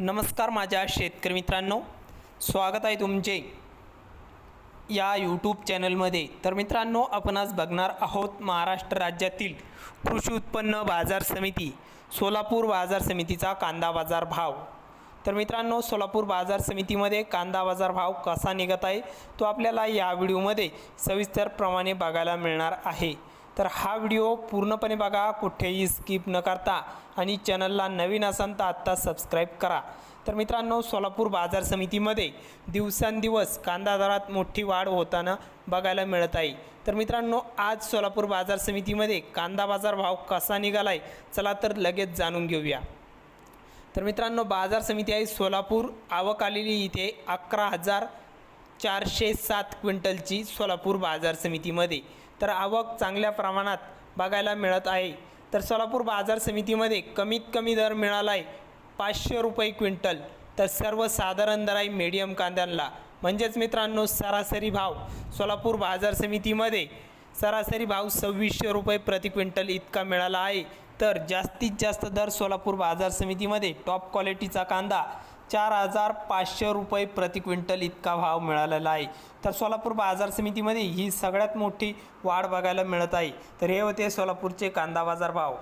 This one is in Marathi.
नमस्कार माझ्या शेतकरी मित्रांनो. स्वागत आहे तुमचे या यूट्यूब चॅनलमध्ये तर मित्रांनो आपण आज बघणार आहोत महाराष्ट्र राज्यातील कृषी उत्पन्न बाजार समिती सोलापूर बाजार समितीचा कांदा बाजार भाव. तर मित्रांनो सोलापूर बाजार समितीमध्ये कांदा बाजार भाव कसा निघत आहे तो आपल्याला या व्हिडिओमध्ये सविस्तरप्रमाणे बघायला मिळणार आहे. तर हा व्हिडिओ पूर्णपणे बघा कुठेही स्किप न करता. आणि चॅनलला नवीन असाल तर आत्ता सबस्क्राईब करा. तर मित्रांनो सोलापूर बाजार समितीमध्ये दिवसांदिवस कांदा दरात मोठी वाढ होताना बघायला मिळत आहे. तर मित्रांनो आज सोलापूर बाजार समितीमध्ये कांदा बाजार भाव कसा निघाला आहे चला तर लगेच जाणून घेऊया. तर मित्रांनो बाजार समिती आहे सोलापूर आवक आलेली इथे अकरा हजार चारशे सात क्विंटलची सोलापूर बाजार समितीमध्ये. तर आवक चांगल्या प्रमाणात बघायला मिळत आहे. तर सोलापूर बाजार समितीमध्ये कमीत कमी दर मिळाला आहे पाचशे रुपये क्विंटल. तर सर्वसाधारण दर आहे मीडियम कांद्यांना. म्हणजेच मित्रांनो सरासरी भाव. सोलापूर बाजार समितीमध्ये सरासरी भाव सव्वीसशे रुपये प्रति क्विंटल इतका मिळाला आहे. तर जास्तीत जास्त दर सोलापूर बाजार समितीमध्ये टॉप क्वालिटीचा कांदा चार हजार पाचशे रुपये प्रति क्विंटल इतका भाव मिळालेला आहे. तर सोलापूर बाजार समितीमध्ये ही सगळ्यात मोठी वाढ बघायला मिळत आहे. तर हे होते सोलापूरचे कांदा बाजार भाव.